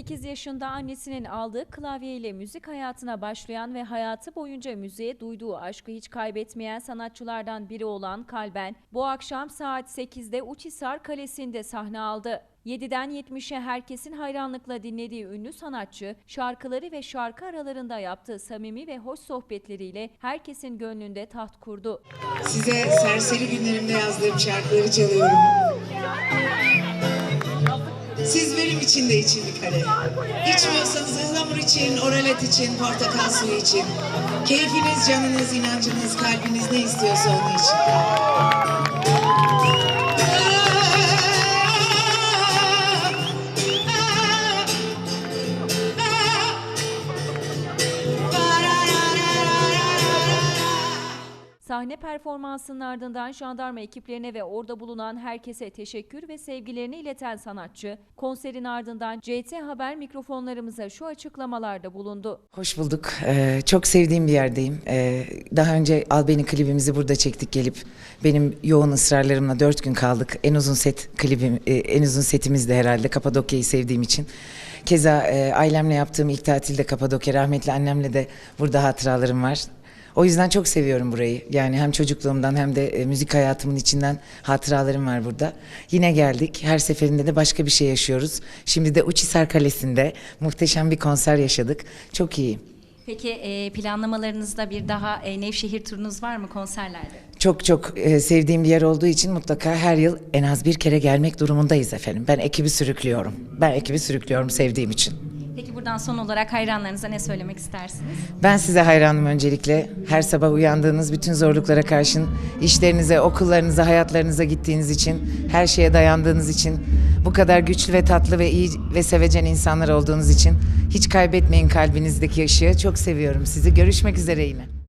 8 yaşında annesinin aldığı klavyeyle müzik hayatına başlayan ve hayatı boyunca müziğe duyduğu aşkı hiç kaybetmeyen sanatçılardan biri olan Kalben, bu akşam saat 8'de Uçhisar Kalesi'nde sahne aldı. 7'den 70'e herkesin hayranlıkla dinlediği ünlü sanatçı, şarkıları ve şarkı aralarında yaptığı samimi ve hoş sohbetleriyle herkesin gönlünde taht kurdu. Size serseri günlerimde yazdığım şarkıları çalıyorum. Siz benim için de için bir kare. İçmiyorsanız ıhlamur için, oralet için, portakal suyu için. Keyfiniz, canınız, inancınız, kalbiniz ne istiyorsa onun için. Sahne performansının ardından jandarma ekiplerine ve orada bulunan herkese teşekkür ve sevgilerini ileten sanatçı, konserin ardından CT Haber mikrofonlarımıza şu açıklamalarda bulundu. Hoş bulduk. Ee, çok sevdiğim bir yerdeyim. Ee, daha önce Al klibimizi burada çektik gelip benim yoğun ısrarlarımla dört gün kaldık. En uzun set klibim, e, en uzun setimiz de herhalde Kapadokya'yı sevdiğim için. Keza e, ailemle yaptığım ilk tatilde Kapadokya, rahmetli annemle de burada hatıralarım var. O yüzden çok seviyorum burayı. Yani hem çocukluğumdan hem de e, müzik hayatımın içinden hatıralarım var burada. Yine geldik. Her seferinde de başka bir şey yaşıyoruz. Şimdi de Uçhisar Kalesi'nde muhteşem bir konser yaşadık. Çok iyi. Peki e, planlamalarınızda bir daha e, Nevşehir turunuz var mı konserlerde? Çok çok e, sevdiğim bir yer olduğu için mutlaka her yıl en az bir kere gelmek durumundayız efendim. Ben ekibi sürüklüyorum. Ben ekibi sürüklüyorum sevdiğim için. Peki buradan son olarak hayranlarınıza ne söylemek istersiniz? Ben size hayranım öncelikle. Her sabah uyandığınız bütün zorluklara karşın işlerinize, okullarınıza, hayatlarınıza gittiğiniz için, her şeye dayandığınız için, bu kadar güçlü ve tatlı ve iyi ve sevecen insanlar olduğunuz için hiç kaybetmeyin kalbinizdeki ışığı. Çok seviyorum sizi. Görüşmek üzere yine.